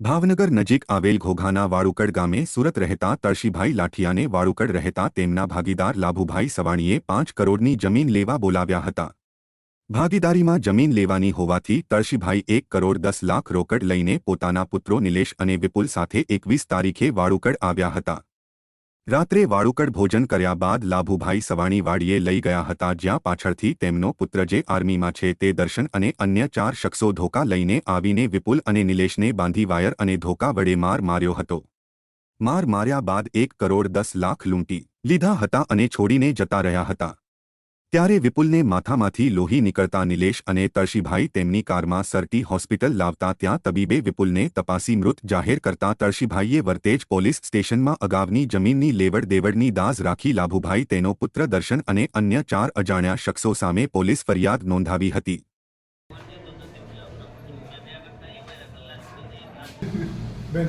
ભાવનગર નજીક આવેલ ઘોઘાના વાળુકડ ગામે સુરત રહેતા તળશીભાઈ લાઠિયાને વાળુકડ રહેતા તેમના ભાગીદાર લાભુભાઈ સવાણીએ પાંચ કરોડની જમીન લેવા બોલાવ્યા હતા. ભાગીદારીમાં જમીન લેવાની હોવાથી તળશીભાઈ એક કરોડ દસ લાખ રોકડ લઈને પોતાના પુત્રો નિલેશ અને વિપુલ સાથે એકવીસ તારીખે વાળુકડ આવ્યા હતા. રાત્રે વાળુકડ ભોજન કર્યા બાદ લાભુભાઈ સવાણી વાડીએ લઈ ગયા હતા જ્યાં પાછળથી તેમનો પુત્ર જે આર્મીમાં છે તે દર્શન અને અન્ય ચાર શખ્સો ધોકા લઈને આવીને વિપુલ અને નિલેશને બાંધી વાયર અને ધોકા વડે માર માર્યો હતો. માર માર્યા બાદ એક કરોડ દસ લાખ લૂંટી લીધા હતા અને છોડીને જતા રહ્યા હતા. ત્યારે વિપુલને માથામાંથી લોહી નીકળતા નિલેશ અને તળશીભાઈ તેમની કારમાં સરટી હોસ્પિટલ લાવતા ત્યાં તબીબે વિપુલને તપાસી મૃત જાહેર કરતા તળશીભાઈએ વર્તેજ પોલીસ સ્ટેશનમાં અગાઉની જમીનની લેવડ દેવડની દાઝ રાખી લાભુભાઈ તેનો પુત્ર દર્શન અને અન્ય ચાર અજાણ્યા શખ્સો સામે પોલીસ ફરિયાદ નોંધાવી હતી. બેન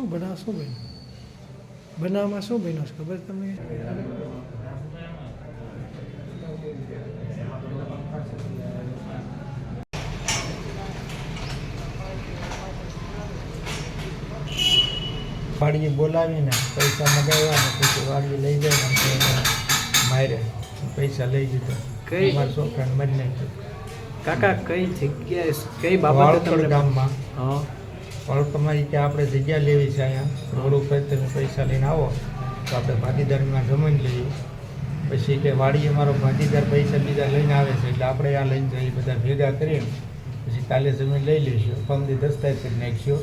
બનાવ શું બન્યું? બનાવમાં શું બન્યું છે? ખબર તમને? વાડીએ બોલાવીને પૈસા મગાવ્યા ને પછી વાડીએ લઈ જાય ને મારે પૈસા લઈ જતો કઈ- મારા છોકરાને મરી નાખ્યો. કાકા કઈ જગ્યાએ કઈ બાબા ગામમાં. હા. પણ તમારી કે આપણે જગ્યા લેવી છે અહીંયા? રોડ ઉપર તમે પૈસા લઈને આવો. તો આપણે ભાગીદારીમાં જમીન લઈએ. પછી કે વાડીએ અમારો ભાગીદાર પૈસા બીજા લઈને આવે છે, એટલે આપણે આ લઈને જઈએ, બધા ભેગા કરીને. પછી કાલે જમીન લઈ લઈશું. પમદી દસ્તાવેજ કરી નાખીશું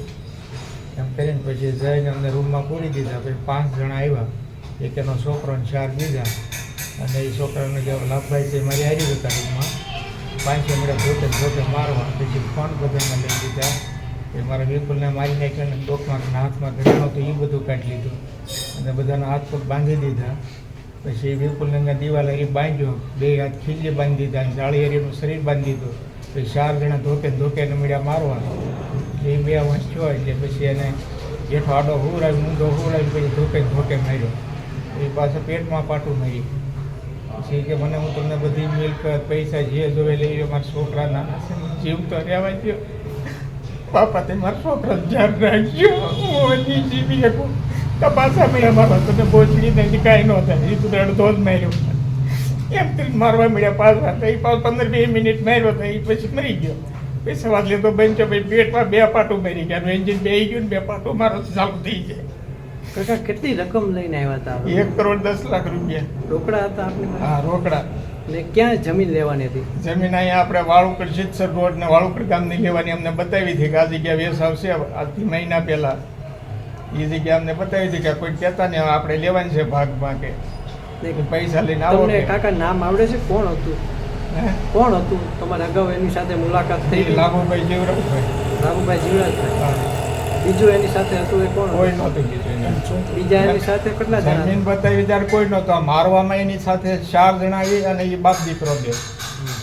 એમ કરીને પછી જઈને અમને રૂમમાં પૂરી દીધા. પછી પાંચ જણા આવ્યા. એક એનો છોકરો ચાર બીજા. અને એ છોકરાને જે લાભભાઈ છે મારી આવી હતા રૂમમાં. પાંચ મળ્યા જોતે જોતે મારવા. પછી ફોન બધાને લઈ દીધા એ મારા વિપુલને મારી નાખ્યો અને ટોકમાં ને હાથમાં ઘરેણો તો એ બધું કાઢી લીધું. અને બધાના હાથ પગ બાંધી દીધા. પછી વિપુલને દિવાલ એ બાંધ્યો, બે હાથ ખીલી બાંધી દીધા અને જાળી હરીનું શરીર બાંધી દીધું. પછી ચાર જણા ધોકે ધોકે ને મળ્યા મારવા. એ બે થયો એટલે પછી એને જેઠો આડો હુવરાવી મૂંધો હુવરાવી પછી ધોકે ધોકે માર્યો. એ પાછો પેટમાં પાટું મારી પછી કે મને હું તમને બધી મિલકત પૈસા જે જોવે લઈ લો મારા છોકરાના. જીવ તો રહેવા દો પાપા તે મારા છોકરા ધ્યાન રાખજો. હું હજી જીવી શકું. તપાસા મળ્યા મારા તને બોચડી નથી કાંઈ ન થાય. એ તું અડધો જ માર્યો એમ કરીને મારવા મળ્યા પાછા. વાર એ પાંચ પંદર બે મિનિટ માર્યો તો એ પછી મરી ગયો. પછી સવાર લેતો બંચો પછી પેટમાં બે પાટું મરી ગયા. એન્જિન બે ગયું ને બે પાટું મારો ચાલુ થઈ જાય. કાકા કેટલી રકમ લઈને આવ્યા હતા એક કરોડ દસ લાખ રૂપિયા. રોકડા હતા આપણે હા રોકડા. ને ક્યાં જમીન લેવાની હતી? જમીન અહીંયા આપણે વાળુકર સિત્સર રોડ ને વાળુકડ ગામની લેવાની અમને બતાવી હતી કે આ જગ્યા વેસ આવશે આજથી મહિના પહેલાં. એ જગ્યા અમને બતાવી હતી કે કોઈ કહેતા નહીં આપણે લેવાની છે ભાગમાં કે. ને પૈસા લઈને આવો તમને કે. કાકા નામ આવડે છે? કોણ હતું? હે? કોણ હતું? તમારે અગાઉ એની સાથે મુલાકાત થઈ લાભુભાઈ જીવરાજભાઈ. લાભુભાઈ જીવરાજભાઈ. બીજું એની સાથે હતું એ કોણ કોઈ હતું? નહોતું બીજું એને. બીજા એની સાથે કેટલા જણા જમીન બતાવી ત્યારે કોઈ નહોતો. મારવામાં એની સાથે ચાર જણા આવી અને એ બાપ દીકરો બે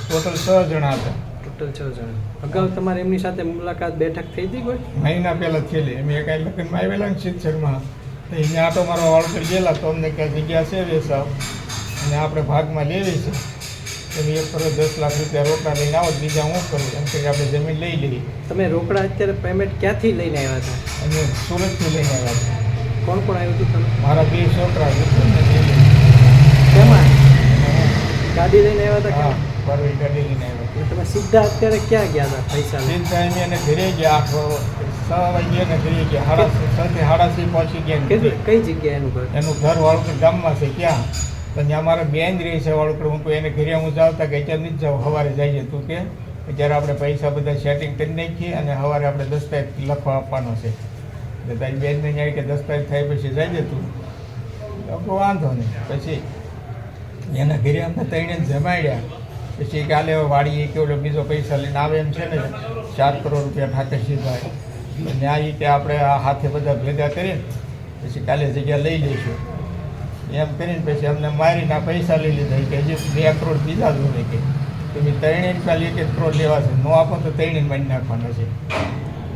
ટોટલ છ જણા હતા. ટોટલ છ જણા. અગાઉ તમારે એમની સાથે મુલાકાત બેઠક થઈ હતી કોઈ? મહિના પહેલા થયેલી. અમે કાંઈ લગ્નમાં આવેલા ને શિક્ષણમાં અહીંયા આટો મારો વાળુકર ગયેલા. તો અમને ક્યાં જગ્યા છે વેસાવ? અને આપણે ભાગમાં લેવી છે. તમે એક કરોડ દસ લાખ રૂપિયા રોકડા લઈને આવો બીજા હું કરું? એમ કે આપણે જમીન લઈ લઈએ. તમે રોકડા અત્યારે પેમેન્ટ ક્યાંથી લઈને આવ્યા હતા? અને સુરતથી લઈને આવ્યા હતા. કોણ કોણ આવ્યું હતું તમે? મારા બે છોકરા તેમાં ગાડી લઈને આવ્યા હતા હા પરવી ગાડી લઈને આવ્યા તમે સીધા અત્યારે ક્યાં ગયા હતા પૈસા સીધા એમ એને ઘરે ગયા આખો છ વાગ્યે ને ઘરે ગયા. સાડા સાથે સાડા છ પહોંચી ગયા. કઈ જગ્યાએ? એનું ઘર? એનું ઘર વાળું ગામમાં છે ક્યાં તો ત્યાં મારા બેન રહી છે વાળુકડ હું એને ઘરે હું જાવતા કે અત્યારે નથી જાઉં, સવારે જઈએ તું કે જ્યારે આપણે પૈસા બધા સેટિંગ કરી નાખીએ અને સવારે આપણે દસ્તાવેજ લખવા આપવાનો છે. એટલે તારી બેનને ત્યાં કે દસ્તાવેજ થાય પછી જઈએ તું. તો વાંધો નહીં. પછી એના ઘરે અમને ત્રણે જમાડ્યા. પછી કાલે વાડીએ કે ઓલો બીજો પૈસા લઈને આવે એમ છે ને ચાર કરોડ રૂપિયા ઠાકર સીધા ન્યાય રીતે આપણે આ હાથે બધા ભેગા કરીએ પછી કાલે જગ્યા લઈ લઈશું. એમ કરીને પછી અમને મારીને આ પૈસા લઈ લીધા. કે હજી બે કરોડ બીજા જોવે કે. તમે ત્રણે રૂપિયા લઈ એક કરોડ લેવા છે. નો આપો તો ત્રણે મારી નાખવાના છે.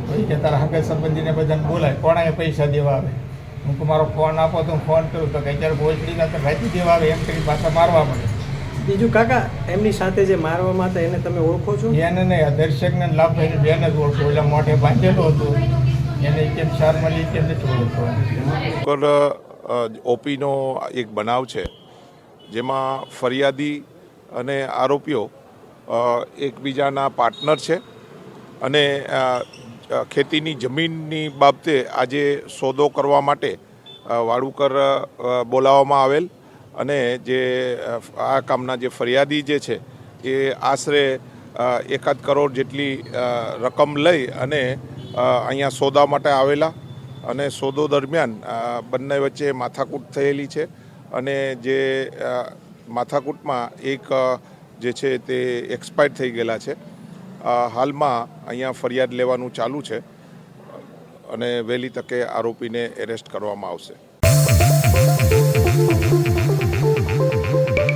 પછી કે તારા હકે સંબંધીને બધાને બોલાય કોણાએ પૈસા દેવા આવે? હું તમારો મારો ફોન આપો તો હું ફોન કરું. તો કે અત્યારે ભોજડીના તો રાતી દેવા આવે એમ કરી પાછા મારવા મળે. બીજું કાકા એમની સાથે જે મારવામાં હતા એને તમે ઓળખો છો? એને નહીં આ દર્શકને લાભ થઈને બેન જ ઓળખો. એટલે મોઢે બાંધેલો હતો. એને કેમ શાર મળી કેમ નથી ઓળખતો પર ઓપીનો એક બનાવ છે, જેમાં ફરિયાદી અને આરોપીઓ એકબીજાના પાર્ટનર છે અને ખેતીની જમીનની બાબતે આજે સોદો કરવા માટે વાળુકર બોલાવવામાં આવેલ અને જે આ કામના જે ફરિયાદી જે છે, એ આશરે એકાદ કરોડ જેટલી રકમ લઈ અને અહીંયા સોદા માટે આવેલા અને સોદો દરમિયાન બંને વચ્ચે માથાકૂટ થયેલી છે અને જે માથાકૂટમાં એક જે છે તે એક્સપાયર થઈ ગયેલા છે. હાલમાં અહીંયા ફરિયાદ લેવાનું ચાલુ છે અને વહેલી તકે આરોપીને એરેસ્ટ કરવામાં આવશે.